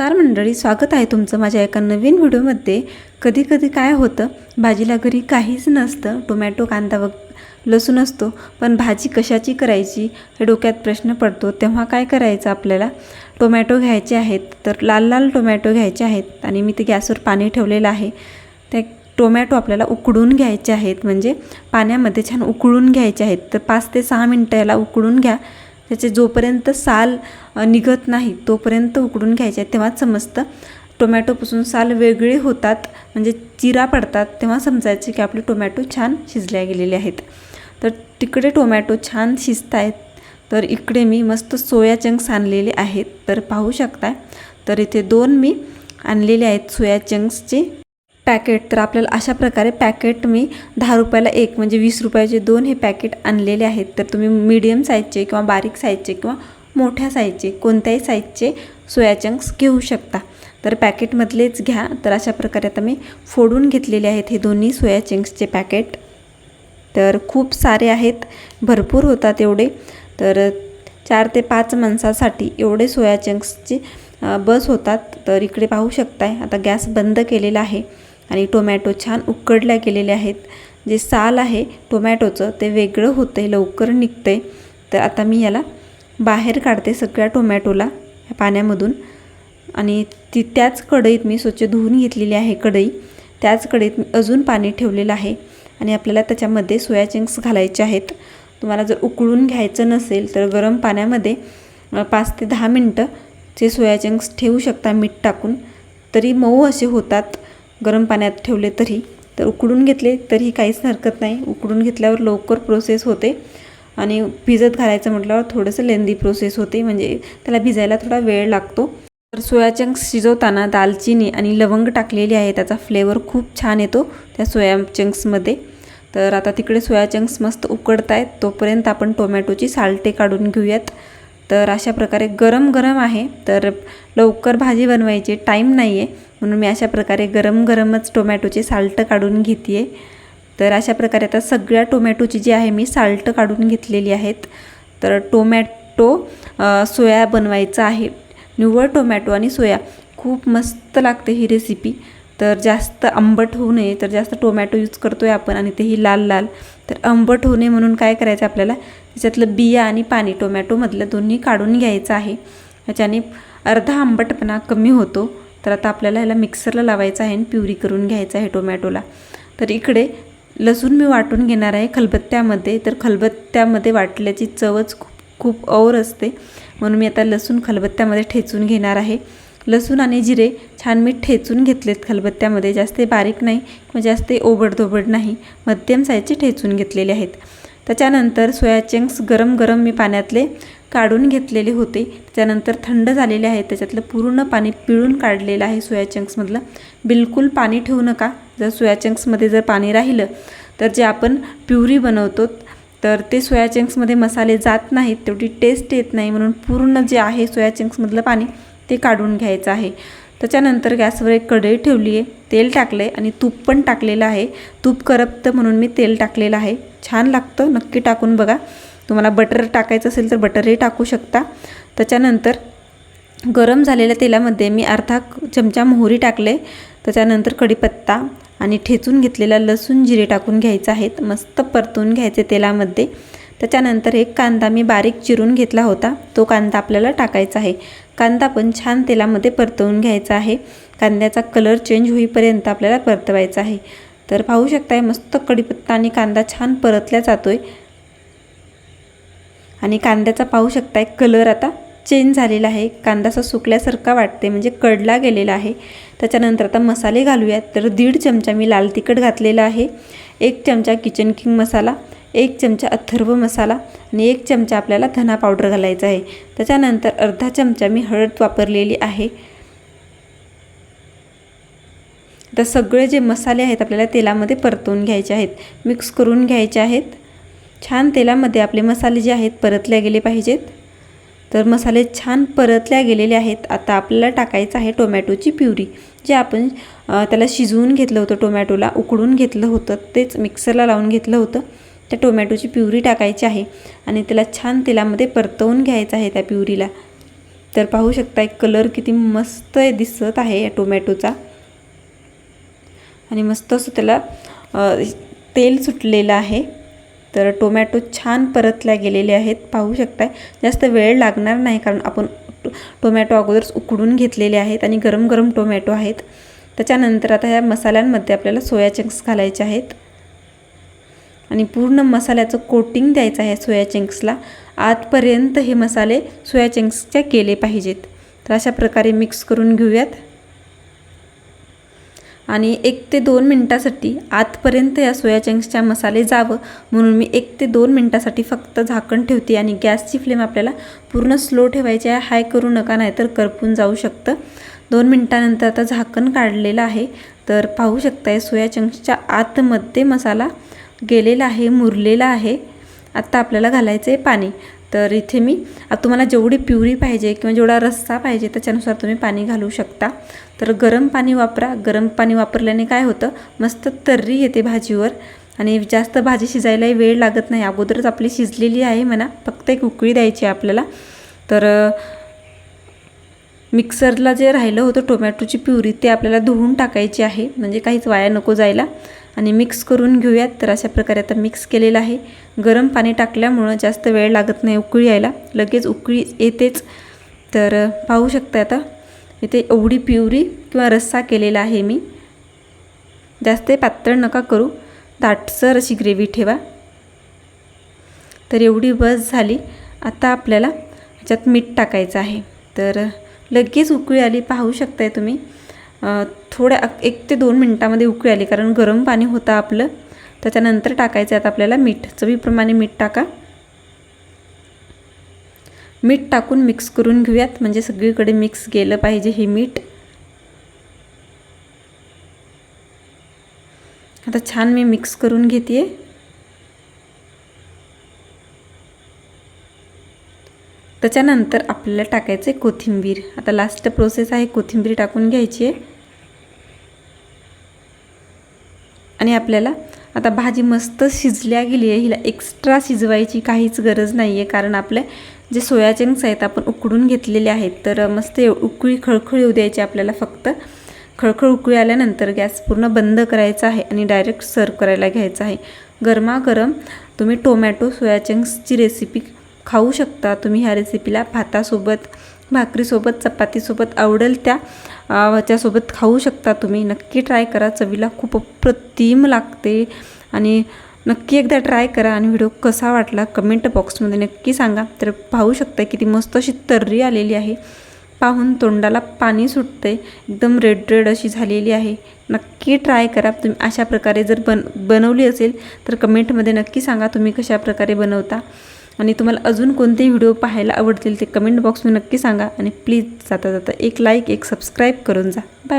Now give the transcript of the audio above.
नमस्कार मंडळी स्वागत आहे तुमचं माझ्या एका नवीन व्हिडिओमध्ये. कधी कधी काय होतं भाजीला घरी काहीच नसतं टोमॅटो कांदा व लसूण असतो पण भाजी कशाची करायची हे डोक्यात प्रश्न पडतो. तेव्हा काय करायचं आपल्याला? टोमॅटो घ्यायचे आहेत तर लाल लाल टोमॅटो घ्यायचे आहेत आणि मी ते गॅसवर पाणी ठेवलेलं आहे. ते टोमॅटो आपल्याला उकडून घ्यायचे आहेत म्हणजे पाण्यामध्ये छान उकळून घ्यायचे आहेत. तर पाच ते सहा मिनटं याला उकळून घ्या. त्याचे जोपर्यंत साल निघत नाही तोपर्यंत उकडून घ्यायचे. तेव्हाच समजतं टोमॅटोपासून साल वेगळे होतात म्हणजे चिरा पडतात तेव्हा समजायचे की आपले टोमॅटो छान शिजल्या गेलेले आहेत. तर तिकडे टोमॅटो छान शिजत आहेत तर इकडे मी मस्त सोया चंक्स आणलेले आहेत. तर पाहू शकता तर इथे दोन मी आणलेले आहेत सोया चंक्सचे. पॅकेट तर आपल्याला अशा प्रकारे पॅकेट मी दहा रुपयाला एक म्हणजे वीस रुपयाचे दोन हे पॅकेट आणलेले आहेत. तर तुम्ही मीडियम साईजचे किंवा बारीक साईजचे किंवा मोठ्या साईजचे कोणत्याही साईजचे सोया चंक्स घेऊ शकता. तर पॅकेटमधलेच घ्या. तर अशा प्रकारे आता मी फोडून घेतलेले आहेत हे दोन्ही सोया चंक्सचे पॅकेट तर खूप सारे आहेत. भरपूर होतात एवढे. तर चार ते पाच माणसासाठी एवढे सोया चंक्सचे बस होतात. तर इकडे पाहू शकताय. आता गॅस बंद केलेला आहे. आणि टोमॅटो छान उकडल्या गेलेले आहेत. जे साल आहे टोमॅटोचं ते वेगळं होतं आहे लवकर निघतं आहे तर आता मी याला बाहेर काढते सगळ्या टोमॅटोला ह्या पाण्यामधून. आणि ती त्याच कढईत मी स्वच्छ धुवून घेतलेली आहे कढई. त्याच कढईत मी अजून पाणी ठेवलेलं आहे. आणि आपल्याला त्याच्यामध्ये सोया चिंक्स घालायचे आहेत. तुम्हाला जर उकळून घ्यायचं नसेल तर गरम पाण्यामध्ये पाच ते दहा मिनटं जे सोया चिंक्स ठेवू शकता मीठ टाकून. तरी मऊ असे होतात. गरम पाण्यात ठेवले तरी तर उकडून घेतले तरीही काहीच हरकत नाही. उकडून घेतल्यावर लवकर प्रोसेस होते आणि भिजत घालायचं म्हटल्यावर थोडंसं लेंदी प्रोसेस होते म्हणजे त्याला भिजायला थोडा वेळ लागतो. तर सोया चंक्स शिजवताना दालचिनी आणि लवंग टाकलेली आहे त्याचा फ्लेवर खूप छान येतो त्या सोया चंक्समध्ये तर आता तिकडे सोया चंक्स मस्त उकडत आहेत तोपर्यंत आपण टोमॅटोची सालटे काढून घेऊयात. तर अशा प्रकारे गरम गरम आहे तर लवकर भाजी बनवायची टाईम नाही आहे म्हणून मी अशा प्रकारे गरम गरमच टोमॅटोचे साल्ट काढून घेते आहे तर अशा प्रकारे आता सगळ्या टोमॅटोची जी आहे मी साल्टं काढून घेतलेली आहेत. तर टोमॅटो सोया बनवायचा आहे. निव्वळ टोमॅटो आणि सोया. खूप मस्त लागते ही रेसिपी तर जास्त आंबट होऊ नये तर जास्त टोमॅटो यूज करतो आहे आपण आणि तेही लाल लाल. तर आंबट होऊ नये म्हणून काय करायचं आपल्याला? त्याच्यातलं बिया आणि पाणी टोमॅटोमधलं दोन्ही काढून घ्यायचं आहे. ह्याच्याने अर्धा आंबटपणा कमी होतो. तर आता आपल्याला ह्याला मिक्सरला लावायचं आहे आणि प्युरी करून घ्यायचं आहे टोमॅटोला. तर इकडे लसूण मी वाटून घेणार आहे खलबत्त्यामध्ये. तर खलबत्त्यामध्ये वाटल्याची चवच खूप खूप और असते. म्हणून मी आता लसूण खलबत्त्यामध्ये ठेचून घेणार आहे. लसूण आणि जिरे छान मी ठेचून घेतलेत खलबत्त्यामध्ये. जास्त बारीक नाही किंवा जास्त ओबडधोबड नाही. मध्यम साईजचे ठेचून घेतलेले आहेत. त्याच्यानंतर सोया चंक्स गरम गरम मी पाण्यातले काढून घेतलेले होते. त्याच्यानंतर थंड झालेले आहेत त्याच्यातलं पूर्ण पाणी पिळून काढलेलं आहे सोया चंक्समधलं बिलकुल पाणी ठेवू नका. जर सोया चंक्समध्ये जर पाणी राहिलं तर जे आपण प्युरी बनवतो तर ते सोया चंक्समध्ये मसाले जात नाहीत. तेवढी टेस्ट येत नाही. म्हणून पूर्ण जे आहे सोया चंक्समधलं पाणी ते काढून घ्यायचं आहे. त्याच्यानंतर गॅसवर एक कढई ठेवली आहे तेल टाकलं आहे आणि तूप पण टाकलेलं आहे. तूप करपतं म्हणून मी तेल टाकलेलं आहे. छान लागतं नक्की टाकून बघा. तुम्हाला बटर टाकायचं असेल तर बटरही टाकू शकता. त्याच्यानंतर गरम झालेल्या तेलामध्ये मी अर्धा चमचा मोहरी टाकले. त्याच्यानंतर कढीपत्ता आणि ठेचून घेतलेला लसूण जिरे टाकून घ्यायचं आहेत. मस्त परतून घ्यायचे तेलामध्ये. त्याच्यानंतर एक कांदा मी बारीक चिरून घेतला होता. तो कांदा आपल्याला टाकायचा आहे. कांदा पण छान तेलामध्ये परतवून घ्यायचा आहे. कांद्याचा कलर चेंज होईपर्यंत आपल्याला परतवायचा आहे. तर पाहू शकताय मस्त कढीपत्ता आणि कांदा छान परतल्या जातोय. आणि कांद्याचा पाहू शकताय कलर आता चेंज झालेला आहे. कांदासा सुकल्यासारखा वाटते म्हणजे कडला गेलेला आहे. त्याच्यानंतर आता मसाले घालूयात. तर दीड चमचा मी लाल तिखट घातलेला आहे. एक चमचा किचन किंग मसाला एक चमचा अथर्व मसाला आणि एक चमचा आपल्याला धना पावडर घालायचा आहे. त्याच्यानंतर अर्धा चमचा मी हळद वापरलेली आहे. तर सगळे जे मसाले आहेत आपल्याला तेलामध्ये परतवून घ्यायचे आहेत. मिक्स करून घ्यायचे आहेत. छान तेलामध्ये आपले मसाले जे आहेत परतल्या गेले पाहिजेत. तर मसाले छान परतल्या गेलेले आहेत. आता आपल्याला टाकायचं आहे टोमॅटोची प्युरी. जे आपण त्याला शिजवून घेतलं होतं टोमॅटोला उकडून घेतलं होतं तेच मिक्सरला लावून घेतलं होतं. त्या टोमॅटोची प्युरी टाकायची आहे आणि त्याला छान तेलामध्ये परतवून घ्यायचं आहे त्या प्युरीला. तर पाहू शकता एक कलर किती मस्त दिसत आहे या टोमॅटोचा. आणि मस्त असं त्याला तेल सुटलेलं आहे. तर टोमॅटो छान परतल्या गेलेले आहेत. पाहू शकताय. जास्त वेळ लागणार नाही कारण आपण टो- टोमॅटो अगोदरच उकडून घेतलेले आहेत आणि गरम गरम टोमॅटो आहेत. त्याच्यानंतर आता ह्या मसाल्यांमध्ये आपल्याला सोया चंक्स घालायचे आहेत. आणि पूर्ण मसाल्याचं कोटिंग द्यायचं आहे सोया चंक्सला. आतपर्यंत हे मसाले सोया चंक्सच्या केले पाहिजेत. तर अशा प्रकारे मिक्स करून घेऊयात. आणि एक ते दोन मिनटासाठी आतपर्यंत या सोया चंक्सच्या मसाले जावं. म्हणून मी एक ते दोन मिनटासाठी फक्त झाकण ठेवते आणि गॅसची फ्लेम आपल्याला पूर्ण स्लो ठेवायची आहे. हाय करू नका नाहीतर करपून जाऊ शकतं. दोन मिनटानंतर आता झाकण काढलेलं आहे. तर पाहू शकताय सोया चंक्सच्या आतमध्ये मसाला गेलेला आहे मुरलेला आहे. आत्ता आपल्याला घालायचं आहे पाणी. तर इथे मी आता तुम्हाला जेवढी प्युरी पाहिजे किंवा जेवढा रस्सा पाहिजे त्याच्यानुसार तुम्ही पाणी घालू शकता. तर गरम पाणी वापरा. गरम पाणी वापरल्याने काय होतं? मस्त तर्री येते भाजीवर आणि जास्त भाजी शिजायलाही वेळ लागत नाही. अगोदरच आपली शिजलेली आहे म्हणा. फक्त एक उकळी द्यायची आहे आपल्याला. तर मिक्सरला जे राहिलं होतं टोमॅटोची प्युरी ते आपल्याला धुवून टाकायची आहे. म्हणजे काहीच वाया नको जायला. आणि मिक्स करून घेऊयात. तर अशा प्रकारे आता मिक्स केलेलं आहे. गरम पाणी टाकल्यामुळं जास्त वेळ लागत नाही उकळी यायला. लगेच उकळी येतेच. तर पाहू शकता आता. इथे एवढी प्युरी किंवा रस्सा केलेला आहे मी. जास्त पातळ नका करू. दाटसर अशी ग्रेव्ही ठेवा. तर एवढी बस झाली. आता आपल्याला ह्याच्यात मीठ टाकायचं आहे. तर लगेच उकळी आली. पाहू शकताय तुम्ही. थोड्या एक ते दोन मिनटामध्ये उकळी आली कारण गरम पाणी होतं आपलं. त्याच्यानंतर टाकायचं आहे आता आपल्याला मीठ. चवीप्रमाणे मीठ टाका. मीठ टाकून मिक्स करून घेऊयात. म्हणजे सगळीकडे मिक्स गेलं पाहिजे हे मीठ. आता छान मी मिक्स करून घेते त्याच्यानंतर आपल्याला टाकायचं आहे कोथिंबीर. आता लास्ट प्रोसेस आहे कोथिंबीर टाकून घ्यायची आहे. आणि आपल्याला आता भाजी मस्त शिजल्या गेली आहे. हिला एक्स्ट्रा शिजवायची काहीच गरज नाही आहे कारण आपले जे सोया चंक्स आहेत आपण उकडून घेतलेले आहेत तर मस्त एव- उकळी खळखळ येऊ द्यायची आपल्याला फक्त. खळखळ उकळी आल्यानंतर गॅस पूर्ण बंद करायचा आहे आणि डायरेक्ट सर्व करायला घ्यायचं आहे. गरमागरम तुम्ही टोमॅटो सोया चंक्सची रेसिपी खाऊ शकता. तुम्ही ह्या रेसिपीला भातासोबत भाकरीसोबत चपातीसोबत आवडेल त्या ह्याच्यासोबत खाऊ शकता तुम्ही. नक्की ट्राय करा. चवीला खूप अप्रतिम लागते. आणि नक्की एकदा ट्राय करा आणि व्हिडिओ कसा वाटला कमेंट बॉक्समध्ये नक्की सांगा. तर पाहू शकता किती मस्त अशी तर्री आलेली आहे. पाहून तोंडाला पाणी सुटते एकदम रेड रेड अशी झालेली आहे. नक्की ट्राय करा. तुम्ही अशा प्रकारे जर बन बनवली असेल तर कमेंटमध्ये नक्की सांगा तुम्ही कशा प्रकारे बनवता. आणि तुम्हाला अजून कोणते व्हिडिओ पाहायला आवडतील ते कमेंट बॉक्समध्ये नक्की सांगा. आणि प्लीज जाता जाता एक लाईक एक सबस्क्राईब करून जा. बाय